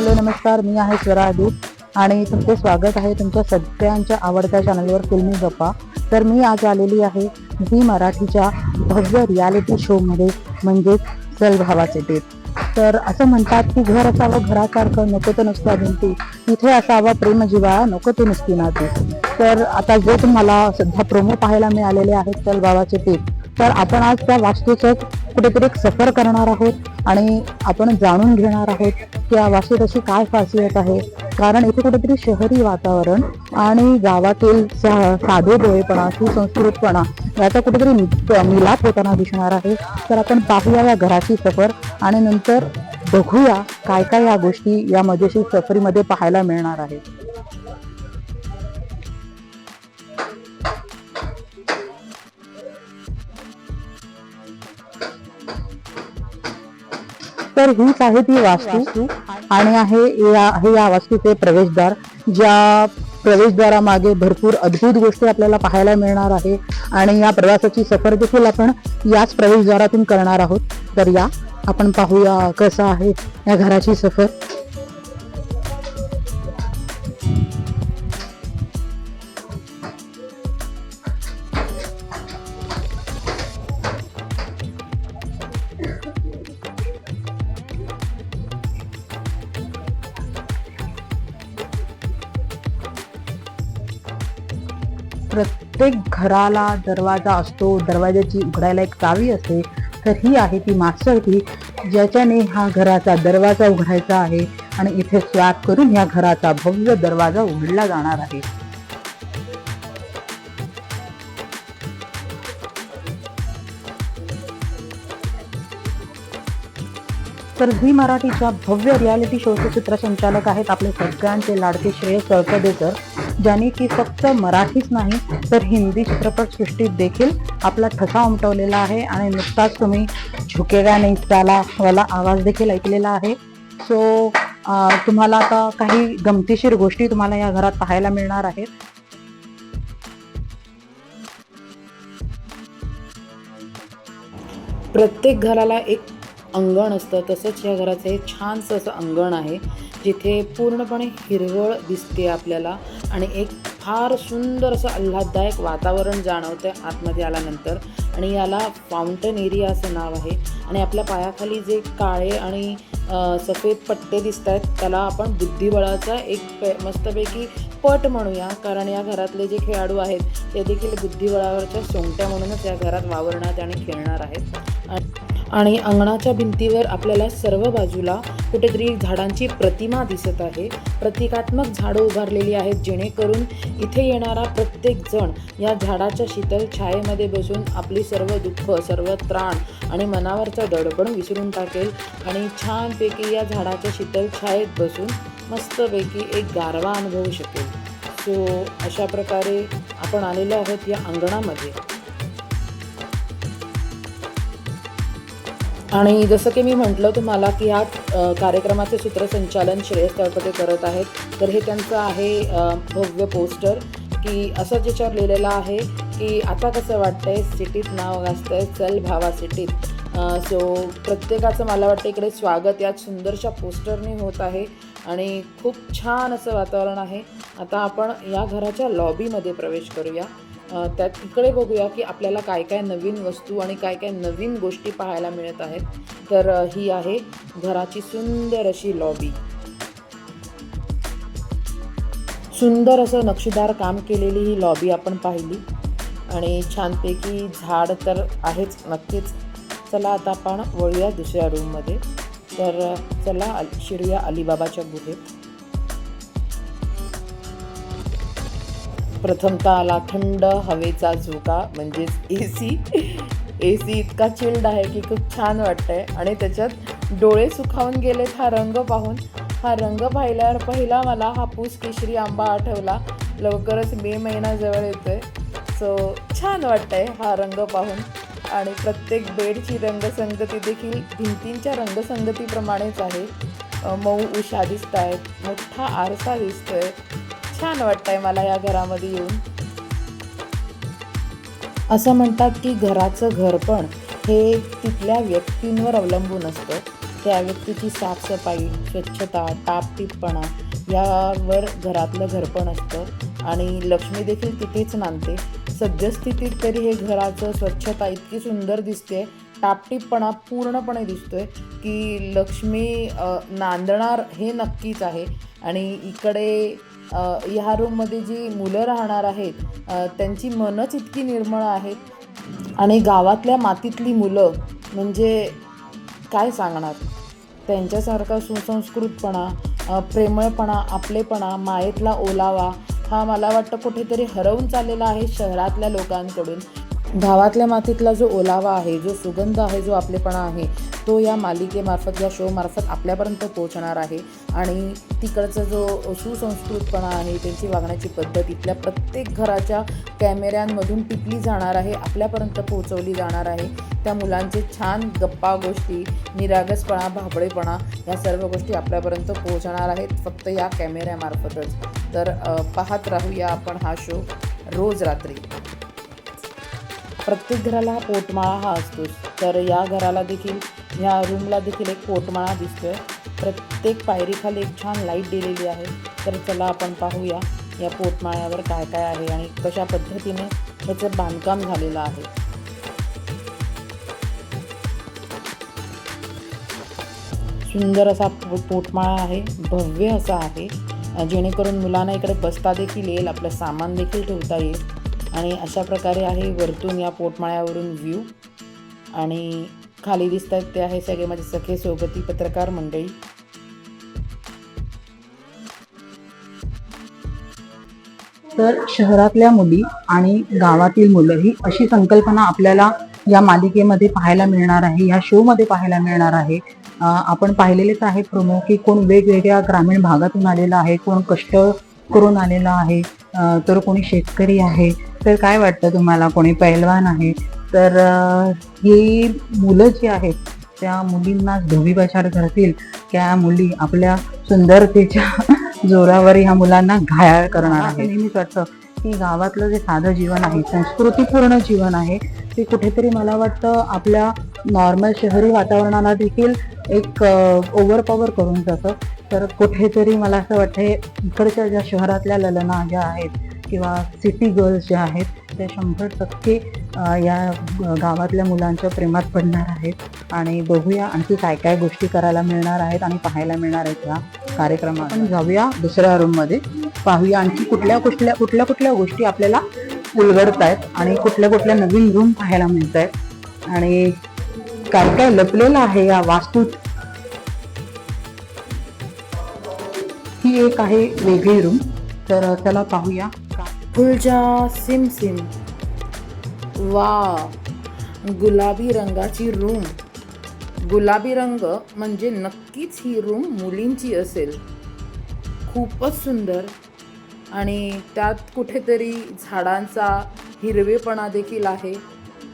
Hello नमस्कार. मी आहे स्वरा अदूत आणि तुमचे स्वागत आहे तुमच्या सगळ्यांच्या आवडत्या चॅनलवर फिल्मी गप्पा. तर मी आज आलेली आहे झी मराठीच्या भव्य रियालिटी शोमध्ये म्हणजेच चल भावाचे तर असं म्हणतात की घर असावं घरासारखं नको तर नुसतं भिंती. इथे असावा प्रेम नको ते नुसती नाती. तर आता जे तुम्हाला सध्या प्रोमो पाहायला मिळालेले आहेत चल भावाचे टेप तर आपण आज त्या वास्तूचं कुठेतरी एक सफर करणार आहोत आणि आपण जाणून घेणार आहोत की या वास्तूत अशी काय खासियत आहे. कारण इथे कुठेतरी शहरी वातावरण आणि गावातील सा- साधे डोळेपणा सुसंस्कृतपणा याचा कुठेतरी मिलाप होताना दिसणार आहे. तर आपण पाहूया या घराची सफर आणि नंतर बघूया काय काय या गोष्टी या मजेशीर सफरीमध्ये पाहायला मिळणार आहेत. तर हीच आहे ती वास्तू. आणि आहे या हे या वास्तूचे प्रवेशद्वार ज्या प्रवेशद्वारामागे भरपूर अद्भुत गोष्टी आपल्याला पाहायला मिळणार आहे. आणि या प्रवासाची सफर देखील आपण याच प्रवेशद्वारातून करणार आहोत. तर या आपण पाहूया कसं आहे या घराची सफर. प्रत्येक घराला दरवाजा असतो दरवाजाची उघडायला एक चावी असते तर ही आहे ती मास्टर की ज्याच्याने हा घराचा दरवाजा उघडायचा आहे आणि इथे स्वॅप करून या घराचा भव्य दरवाजा उघडला जाणार आहे. तर झी मराठीच्या भव्य रियालिटी शोचे सूत्रसंचालक आहेत आपले सगळ्यांचे लाडके श्रेयस तळपदेकर ज्यांनी की फक्त मराठीच नाही तर हिंदी चित्रपट सृष्टीत देखील आपला ठसा उमटवलेला आहे. आणि नुकताच तुम्ही झुकेगा नाही त्याला वाला आवाज देखील ऐकलेला आहे. सो तुम्हाला आता काही गमतीशीर गोष्टी तुम्हाला या घरात पाहायला मिळणार आहेत. प्रत्येक घराला एक अंगण असतं. तसंच या घराचं हे छानसं असं अंगण आहे जिथे पूर्णपणे हिरवळ दिसते आपल्याला आणि एक फार सुंदर असं आल्हाददायक वातावरण जाणवतं आतमध्ये आल्यानंतर. आणि याला फाउंटन एरिया असं नाव आहे. आणि आपल्या पायाखाली जे काळे आणि सफेद पट्टे दिसत आहेत त्याला आपण बुद्धिबळाचा एक पे मस्तपैकी पट म्हणूया. कारण या घरातले जे खेळाडू आहेत ते देखील बुद्धिबळावरच्या सोंगट्या म्हणूनच या घरात वावरणार आणि खेळणार आहेत. आणि- अंगणाच्या भिंतीवर आपल्याला सर्व बाजूला कुठेतरी झाडांची प्रतिमा दिसत आहे. प्रतिकात्मक झाडं उभारलेली आहेत जेणेकरून इथे येणारा प्रत्येक जण या झाडाच्या शीतल छायेमध्ये बसून आपली सर्व दुःख सर्व त्राण आणि मनावरचा दडपण विसरून टाकेल आणि छानपैकी या झाडाच्या शीतल छायेत बसून मस्तपैकी एक गारवा अनुभवू शकेल. सो अशा प्रकारे आपण आलेलो आहोत या अंगणामध्ये. आणि जसं की मी म्हटलं तुम्हाला की ह्या कार्यक्रमाचे सूत्रसंचालन श्रेयस तळपते करत आहेत. तर हे त्यांचं आहे भव्य पोस्टर की असं ज्याच्यावर लिहिलेलं आहे की आता कसं वाटतंय सिटीत नाव गाजतंय चल भावा सिटीत. सो प्रत्येकाचं मला वाटतं इकडे स्वागत या सुंदरशा पोस्टरने होत आहे आणि खूप छान असं वातावरण आहे. आता आपण या घराच्या लॉबीमध्ये प्रवेश करूया. त्या त्यात इकडे बघूया की आपल्याला काय काय नवीन वस्तू आणि काय काय नवीन गोष्टी पाहायला मिळत आहेत. तर ही आहे घराची सुंदर अशी लॉबी सुंदर असं नक्षीदार काम केलेली ही लॉबी आपण पाहिली. आणि छानपैकी झाड तर आहेच नक्कीच. चला आता आपण वळूया दुसऱ्या रूममध्ये तर चला शिरूया अलिबाबाच्या गुहेत. प्रथमतः आला थंड हवेचा झोका म्हणजेच ए सी ए सी इतका चिल्ड आहे की खूप छान वाटतंय. आणि त्याच्यात डोळे सुखावून गेलेत हा रंग पाहून. हा रंग पाहिल्यावर पहिला मला हापूस केशरी आंबा आठवला. लवकरच मे महिना जवळ येतोय. सो छान वाटतंय हा रंग पाहून. आणि प्रत्येक बेडची रंगसंगती देखील भिंतींच्या रंगसंगतीप्रमाणेच आहे. मऊ उषा दिसत आहेत मोठा आरसा दिसतोय. छान वाटतंय मला या घरामध्ये येऊन. असं म्हणतात की घराचं घरपण हे तिथल्या व्यक्तींवर अवलंबून असतं. त्या व्यक्तीची साफसफाई स्वच्छता टापटीपणा यावर घरातलं घरपण असतं. आणि लक्ष्मी देखील तिथेच नांदते. सद्यस्थितीत तरी हे घराचं स्वच्छता इतकी सुंदर दिसते टापटीपणा पूर्णपणे दिसतोय की लक्ष्मी नांदणार हे नक्कीच आहे. आणि इकडे ह्या रूममध्ये जी मुलं राहणार आहेत त्यांची मनच इतकी निर्मळ आहेत. आणि गावातल्या मातीतली मुलं म्हणजे काय सांगणार? त्यांच्यासारखा सुसंस्कृतपणा प्रेमळपणा आपलेपणा मायेतला ओलावा हा मला वाटतं कुठेतरी हरवून चाललेला आहे शहरातल्या लोकांकडून. गावातल्या मातीतला जो ओलावा आहे जो सुगंध आहे जो आपलेपणा आहे तो या मालिकेमार्फत या शोमार्फत आपल्यापर्यंत पोहोचणार आहे. आणि तिकडचा जो सुसंस्कृतपणा आहे त्यांची वागण्याची पद्धत इथल्या प्रत्येक घराच्या कॅमेऱ्यांमधून टिपली जाणार आहे आपल्यापर्यंत पोहोचवली जाणार आहे. त्या मुलांचे छान गप्पा गोष्टी निरागसपणा भाबडेपणा या सर्व गोष्टी आपल्यापर्यंत पोहोचणार आहेत फक्त या कॅमेऱ्यामार्फतच. तर पाहत राहूया आपण हा शो रोज रात्री. प्रत्येक घराला हा पोटमाळा हा असतोच तर या घराला देखील या रूमला देखील एक पोटमाळा दिसतोय. प्रत्येक पायरीखाली एक छान लाइट दिलेली आहे. तर चला आपण पाहूया या पोटमाळ्यावर काय काय आहे आणि कशा पद्धतीने ह्याचं बांधकाम झालेलं आहे. सुंदर असा पो- पोटमाळा आहे. भव्य असा आहे. जेणेकरून मुलांना इकडे बसता देखील येईल. आपलं सामान देखील ठेवता येईल. आणि अशा प्रकारे आहे वरतून या पोटमाळ्यावरून व्ह्यू आणि खाली दिसत आहेत ते आहे सगळे माझे सखे सोबती पत्रकार मंडळी. तर शहरातल्या मुली आणि गावातील मुलं ही अशी संकल्पना आपल्याला या मालिकेमध्ये पाहायला मिळणार आहे या शोमध्ये पाहायला मिळणार आहे. आपण पाहिलेलेच आहे प्रोमो की कोण वेगवेगळ्या ग्रामीण भागातून आलेला आहे कोण कष्ट करून आलेला आहे तर कोणी शेतकरी आहे तर काय वाटतं तुम्हाला? कोणी पैलवान आहे? तर ही मुलं जी आहेत त्या मुलींना धोबी करतील. त्या मुली आपल्या सुंदरतेच्या जोरावर ह्या मुलांना घायाळ करणार आहे नेहमीच वाटतं. की गावातलं जे साधं जीवन आहे संस्कृतीपूर्ण जीवन आहे ते कुठेतरी मला वाटतं आपल्या नॉर्मल शहरी वातावरणाला देखील एक ओव्हर पॉवर करून जातं. तर कुठेतरी मला असं वाटतं इकडच्या ज्या शहरातल्या ललना ज्या आहेत किंवा सिटी गर्ल्स ज्या आहेत त्या शंभर टक्के या गावातल्या मुलांच्या प्रेमात पडणार आहेत. आणि बघूया आणखी काय काय गोष्टी करायला मिळणार आहेत आणि पाहायला मिळणार आहेत या कार्यक्रमात. आपण जाऊया दुसऱ्या रूममध्ये पाहूया आणखी कुठल्या कुठल्या कुठल्या कुठल्या गोष्टी आपल्याला उलगडत आहेत आणि कुठल्या कुठल्या नवीन रूम पाहायला मिळत आहेत आणि काय काय लपलेलं आहे या वास्तूत ही एक आहे वेगळी रूम तर त्याला पाहूया. फुलजा सिम सिम. वा गुलाबी रंगाची रूम. गुलाबी रंग म्हणजे नक्कीच ही रूम मुलींची असेल. खूपच सुंदर. आणि त्यात कुठेतरी झाडांचा हिरवेपणा देखील आहे.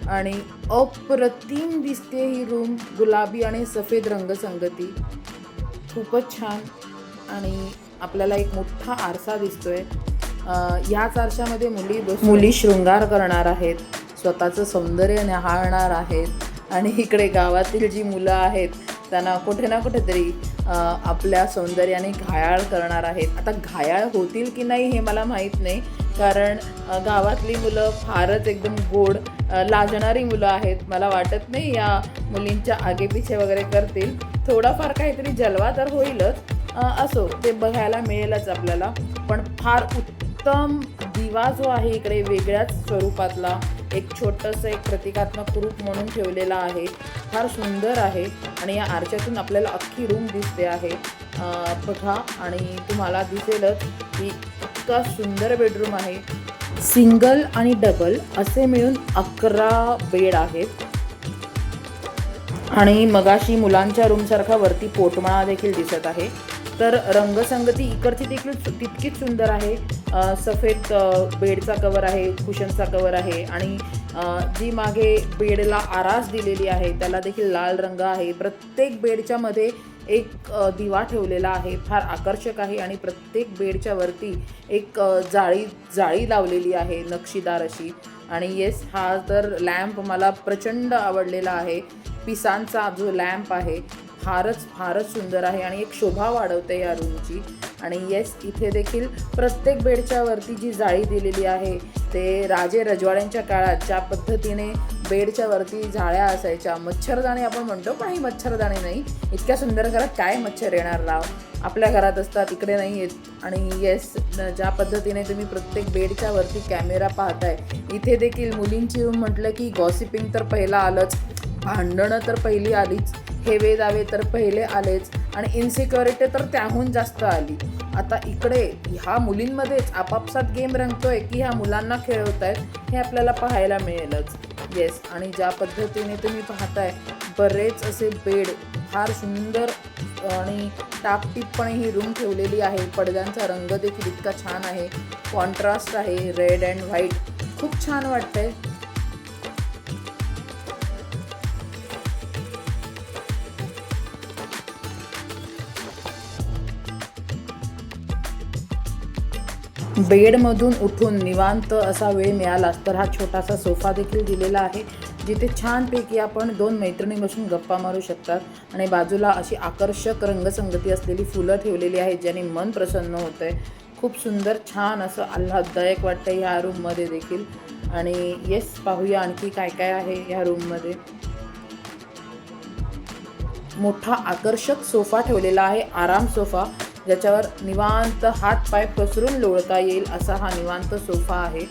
आणि अप्रतिम दिसते ही रूम गुलाबी आणि सफेद रंगसंगती खूपच छान. आणि आपल्याला एक मोठा आरसा दिसतोय. याच आरशामध्ये मुली मुली शृंगार करणार आहेत स्वतःचं सौंदर्य न्याहाळणार आहेत आणि इकडे गावातील जी मुलं आहेत त्यांना कुठे ना कुठेतरी आपल्या सौंदर्याने घायाळ करणार आहेत. आता घायाळ होतील की नाही हे मला माहीत नाही कारण गावातली मुलं फारच एकदम गोड लाजणारी मुलं आहेत. मला वाटत नाही या मुलींच्या आगेपिछे वगैरे करतील. थोडाफार काहीतरी जलवा तर होईलच असो ते बघायला मिळेलच आपल्याला. पण फार उत्तम दिवा जो आहे इकडे वेगळ्याच स्वरूपातला एक छोटंसं एक प्रतिकात्मक रूप म्हणून ठेवलेला आहे. फार सुंदर आहे आणि या आरशातून आपल्याला अख्खी रूम दिसते आहे. बघा आणि तुम्हाला दिसेलच की इतका सुंदर बेडरूम आहे. सिंगल आणि डबल असे मिळून अकरा बेड आहेत. आणि मगाशी मुलांच्या रूमसारखा वरती पोटमाळा देखील दिसत आहे. तर रंगसंगती इकडची देखील तितकीच सुंदर आहे. सफेद बेडचा कवर आहे कुशनचा कवर आहे आणि जी मागे बेडला आरास दिलेली आहे त्याला देखील लाल रंग आहे. प्रत्येक बेडच्या मध्ये एक दिवा ठेवलेला आहे. फार आकर्षक आहे आणि प्रत्येक बेडच्या वरती एक जाळी जाळी लावलेली आहे नक्षीदार अशी. आणि येस हा तर लॅम्प मला प्रचंड आवडलेला आहे. पिसांचा जो लॅम्प आहे फारच फारच सुंदर आहे आणि एक शोभा वाढवते या रूमची. आणि येस इथे देखील प्रत्येक बेडच्या वरती जी जाळी दिलेली आहे ते राजे रजवाड्यांच्या काळात ज्या पद्धतीने बेडच्या वरती जाळ्या असायच्या मच्छरदाणी आपण म्हणतो पण ही मच्छरदाणी नाही. इतक्या सुंदर घरात काय मच्छर येणार लाव आपल्या घरात असतात इकडे नाही येत. आणि येस ज्या पद्धतीने तुम्ही प्रत्येक बेडच्या वरती कॅमेरा पाहताय इथे देखील मुलींची रूम म्हटलं की गॉसिपिंग तर पहिला आलंच भांडणं तर पहिली आलीच हेवे दावे तर पहिले आलेच. आणि इन्सिक्युरिटी तर त्याहून जास्त आली. आता इकडे ह्या मुलींमध्येच आपापसात गेम रंगतोय की ह्या मुलांना खेळवत आहेत हे आपल्याला पाहायला मिळेलच. येस आणि ज्या पद्धतीने तुम्ही पाहताय बरेच असे बेड फार सुंदर आणि टापटीपपणे ही रूम ठेवलेली आहे. पडद्यांचा रंग देखील इतका छान आहे. कॉन्ट्रास्ट आहे रेड अँड व्हाईट खूप छान वाटतंय. बेडमधून उठून निवांत असा वेळ मिळालाच तर हा छोटासा सोफा देखील दिलेला आहे जिथे छानपैकी आपण दोन मैत्रिणी बसून गप्पा मारू शकतात. आणि बाजूला अशी आकर्षक रंगसंगती असलेली फुलं ठेवलेली आहेत ज्याने मन प्रसन्न होतं आहे खूप सुंदर छान असं आल्हाददायक वाटतं ह्या रूममध्ये देखील. आणि येस पाहूया आणखी काय काय आहे ह्या रूममध्ये. मोठा आकर्षक सोफा ठेवलेला आहे आराम सोफा. ज्याच्यावर निवांत हात पाय पसरून लोळता येईल असा हा निवांत सोफा आहे.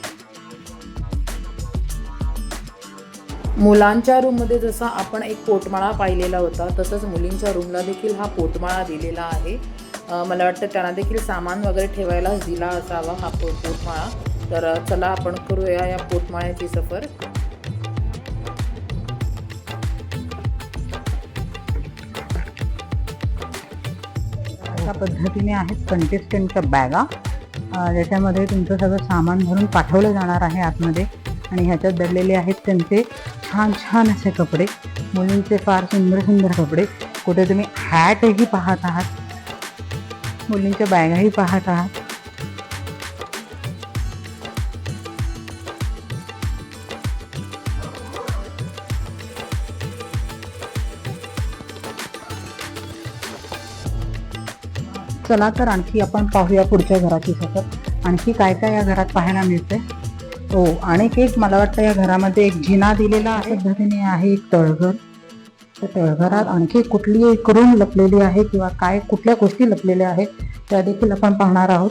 मुलांच्या रूममध्ये जसा आपण एक पोटमाळा पाहिलेला होता तसंच मुलींच्या रूमला देखील हा पोटमाळा दिलेला आहे. मला वाटतं त्यांना देखील सामान वगैरे ठेवायलाच दिला असावा हा पो पोटमाळा. तर चला आपण करूया या पोटमाळ्याची सफर. अशा पद्धतीने आहेत कंटेस्टंटच्या बॅगा ज्याच्यामध्ये तुमचं सगळं सामान भरून पाठवलं जाणार आहे आतमध्ये. आणि ह्याच्यात दडलेले आहेत त्यांचे छान छान असे कपडे. मुलींचे फार सुंदर सुंदर कपडे. कुठे तुम्ही हॅटही पाहत आहात. मुलींच्या बॅगाही पाहत आहात. चला तर आणखी आपण पाहूया पुढच्या घराची सतत आणखी काय काय या घरात पाहायला मिळते हो आणि एक मला वाटतं या घरामध्ये एक जिना दिलेला आहे. पद्धतीने आहे एक तळघर. त्या तळघरात आणखी कुठली एक रूम लपलेली आहे किंवा काय कुठल्या गोष्टी लपलेल्या आहेत त्या देखील आपण पाहणार आहोत.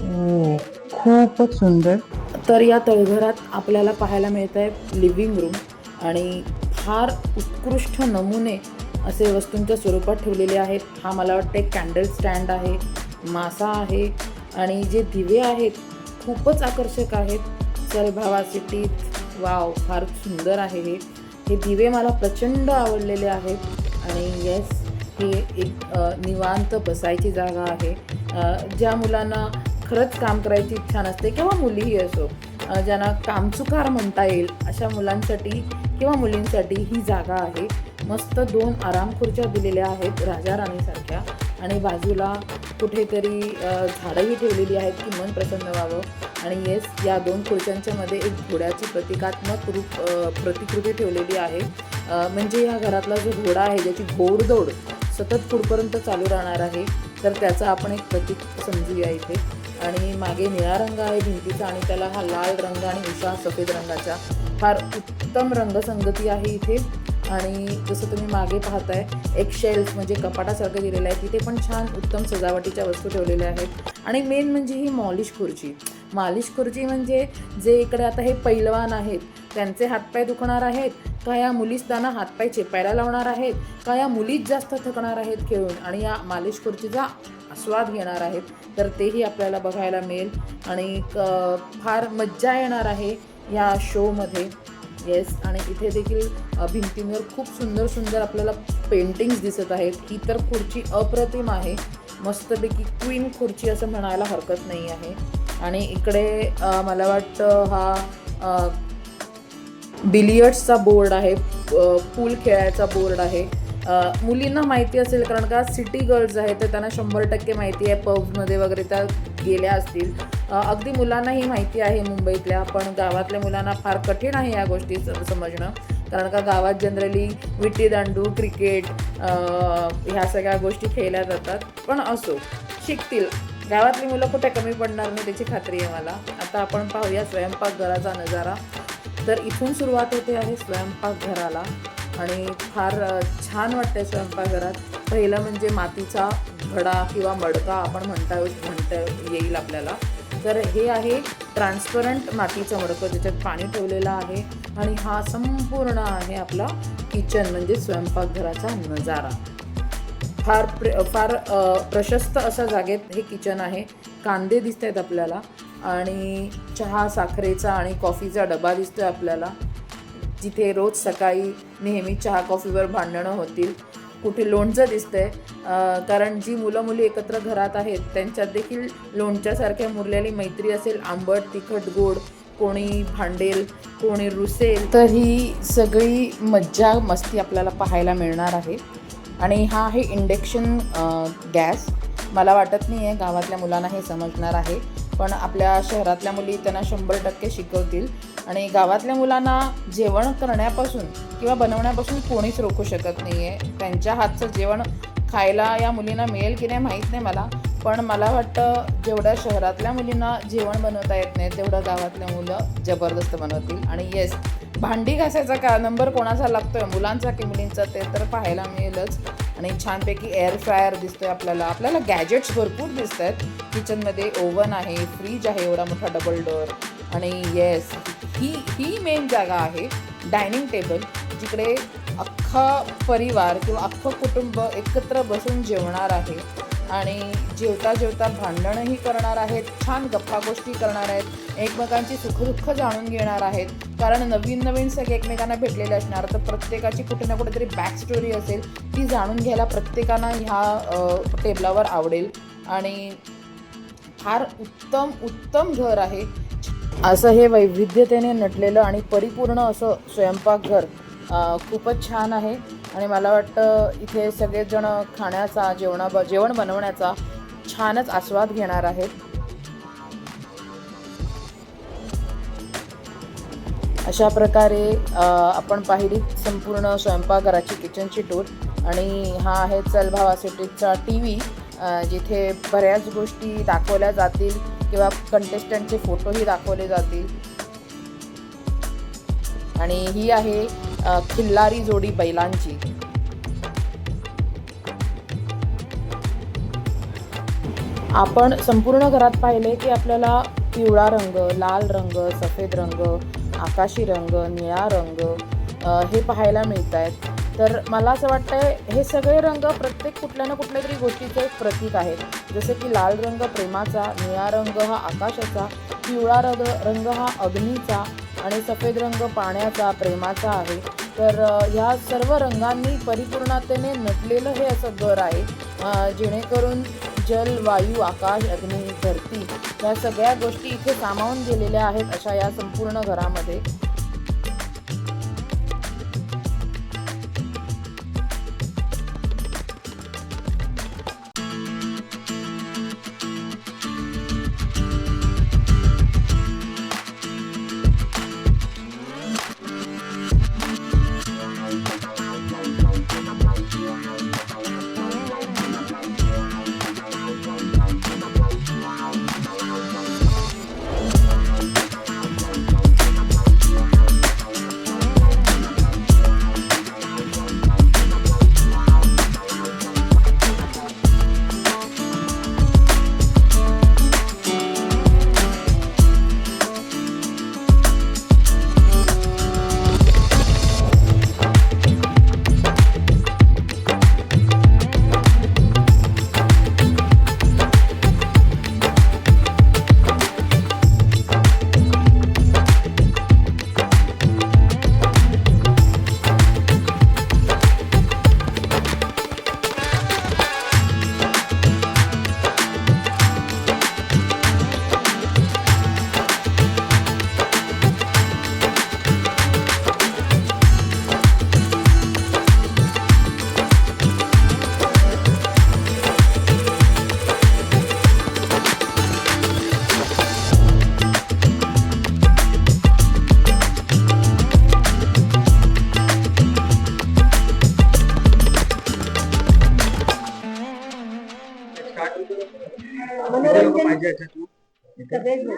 हो खूपच सुंदर. तर या तळघरात आपल्याला पाहायला मिळत आहे लिव्हिंग रूम आणि फार उत्कृष्ट नमुने असे वस्तूंच्या स्वरूपात ठेवलेले आहेत. हा मला वाटतं एक कॅन्डल स्टँड आहे मासा आहे आणि जे दिवे आहेत खूपच आकर्षक आहेत. सर सिटीत वाव फार सुंदर आहे हे. हे दिवे मला प्रचंड आवडलेले आहेत आणि येस हे एक निवांत बसायची जागा आहे. ज्या मुलांना खरंच काम करायची इच्छा नसते किंवा मुलीही असो ज्यांना कामचुकार म्हणता येईल अशा मुलांसाठी किंवा मुलींसाठी ही जागा आहे. मस्त दोन आराम खुर्च्या दिलेल्या आहेत राजा राणीसारख्या. आणि बाजूला कुठेतरी झाडंही ठेवलेली आहेत की मन प्रसन्न व्हावं. आणि येस या दोन खुर्च्यांच्या मध्ये एक घोड्याची प्रतिकात्मक रूप प्रतिकृती ठेवलेली आहे. म्हणजे या घरातला जो घोडा आहे ज्याची घोडदौड सतत पुढपर्यंत चालू राहणार आहे तर त्याचं आपण एक प्रतीक समजूया इथे. आणि मागे निळा रंग आहे भिंतीचा आणि त्याला हा लाल रंग आणि उसा सफेद रंगाचा. फार उत्तम रंगसंगती आहे इथे. आणि जसं तुम्ही मागे पाहताय एक शेल्फ म्हणजे कपाटासारखं दिलेलं आहे. तिथे पण छान उत्तम सजावटीच्या वस्तू ठेवलेल्या आहेत. आणि मेन म्हणजे ही मॉलिश खुर्ची. मालिश खुर्ची म्हणजे जे इकडे आता हे पैलवान आहेत त्यांचे हातपाय दुखणार आहेत का या मुलीच त्यांना हातपाय चेपायला लावणार आहेत का या मुलीच जास्त थकणार आहेत खेळून. आणि या मालिश खुर्चीचा आस्वाद घेणार आहेत. तर तेही आपल्याला बघायला मिळेल. आणि क- फार मज्जा येणार आहे. या शोमध्ये. येस आणि इथे देखील भिंतींवर खूप सुंदर सुंदर आपल्याला पेंटिंग्स दिसत आहेत. ही तर खुर्ची अप्रतिम आहे. मस्तपैकी क्वीन खुर्ची असं म्हणायला हरकत नाही आहे. आणि इकडे मला वाटतं हा बिलियर्ड्सचा बोर्ड आहे. पूल खेळायचा बोर्ड आहे. मुलींना माहिती असेल कारण का सिटी गर्ल्स आहेत तर त्यांना शंभर टक्के माहिती आहे. पबमध्ये वगैरे त्या गेल्या असतील. अगदी मुलांनाही माहिती आहे मुंबईतल्या पण गावातल्या मुलांना फार कठीण आहे या गोष्टी समजणं. कारण का गावात जनरली विटीदांडू क्रिकेट ह्या सगळ्या गोष्टी खेळल्या जातात. पण असो शिकतील. गावातली मुलं कुठे कमी पडणार नाही त्याची खात्री आहे मला. आता आपण पाहूया स्वयंपाकघराचा नजारा. तर इथून सुरुवात होते आहे स्वयंपाकघराला आणि फार छान वाटते स्वयंपाकघरात पहिलं म्हणजे मातीचा घडा किंवा मडका आपण म्हणता म्हणता येईल आपल्याला. तर हे आहे ट्रान्सपरंट मातीचं मडकं ज्याच्यात पाणी ठेवलेलं आहे. आणि हा संपूर्ण आहे आपला किचन म्हणजे स्वयंपाकघराचा नजारा. फार प्र फार प्रशस्त अशा जागेत हे किचन आहे. कांदे दिसत आहेत आपल्याला. आणि चहा साखरेचा आणि कॉफीचा डबा दिसतोय आपल्याला. जिथे रोज सकाळी नेहमी चहा कॉफीवर भांडणं होतील. कुठे लोणचं दिसतंय. कारण जी मुलं मुली एकत्र घरात आहेत त्यांच्यात देखील लोणच्यासारख्या मुरलेली मैत्री असेल. आंबट तिखट गोड कोणी भांडेल कोणी रुसेल. तर ही सगळी मज्जा मस्ती आपल्याला पाहायला मिळणार आहे. आणि हा आहे इंडक्शन गॅस. मला वाटत नाही आहे गावातल्या मुलांना हे समजणार आहे. पण आपल्या शहरातल्या मुली त्यांना शंभर टक्के शिकवतील. आणि गावातल्या मुलांना जेवण करण्यापासून किंवा बनवण्यापासून कोणीच रोखू शकत नाही आहे त्यांच्या हातचं जेवण खायला या मुलींना मिळेल की नाही माहीत नाही मला. पण मला वाटतं जेवढ्या शहरातल्या मुलींना जेवण बनवता येत नाही तेवढं गावातल्या मुलं जबरदस्त बनवतील. आणि येस भांडी घासायचा का? नंबर कोणाचा लागतोय? मुलांचा की मुलींचा? ते तर पाहायला मिळेलच. आणि छानपैकी एअर फ्रायर दिसतोय आपल्याला. आपल्याला गॅजेट्स भरपूर दिसत आहेत किचनमध्ये ओव्हन आहे फ्रीज आहे एवढा मोठा डबल डोअर आणि येस ही ही मेन जागा आहे डायनिंग टेबल जिकडे अख्खा परिवार किंवा अख्खं कुटुंब एकत्र बसून जेवणार आहे. आणि जेवता जेवता भांडणंही करणार आहेत छान गप्पा गोष्टी करणार आहेत एकमेकांची सुखदुःख जाणून घेणार आहेत. कारण नवीन नवीन सगळे एकमेकांना भेटलेले असणार तर प्रत्येकाची कुठे ना कुठेतरी बॅक स्टोरी असेल ती जाणून घ्यायला प्रत्येकांना ह्या टेबलावर आवडेल. आणि फार उत्तम उत्तम घर आहे. असं हे वैविध्यतेने नटलेलं आणि परिपूर्ण असं स्वयंपाकघर खूपच छान आहे. आणि मला वाटतं इथे सगळेजण खाण्याचा जेवणा जेवण बनवण्याचा छानच आस्वाद घेणार आहेत. अशा प्रकारे आपण पाहिली संपूर्ण स्वयंपाकघराची किचनची टूर आणि हा आहे चलभावा सिटीजचा टी व्ही जिथे बऱ्याच गोष्टी दाखवल्या जातील किंवा कंटेस्टंटचे फोटोही दाखवले जातील. आणि ही आहे खिल्लारी जोडी बैलांची. आपण संपूर्ण घरात पाहिले की आपल्याला पिवळा रंग लाल रंग सफेद रंग आकाशी रंग निळा रंग हे पाहायला मिळत आहेत तर मला असं वाटतंय हे सगळे रंग प्रत्येक कुठल्या ना कुठल्या तरी गोष्टीचं एक प्रतीक आहेत. जसं की लाल रंग प्रेमाचा निळा रंग हा आकाशाचा पिवळा रंग रंग हा अग्नीचा आणि सफेद रंग पाण्याचा प्रेमाचा आहे. तर ह्या सर्व रंगांनी परिपूर्णतेने नटलेलं हे असं घर आहे. जेणेकरून जल वायू आकाश अग्नी धरती या सगळ्या गोष्टी इथे सामावून गेलेल्या आहेत अशा या संपूर्ण घरामध्ये. Heiðmundur.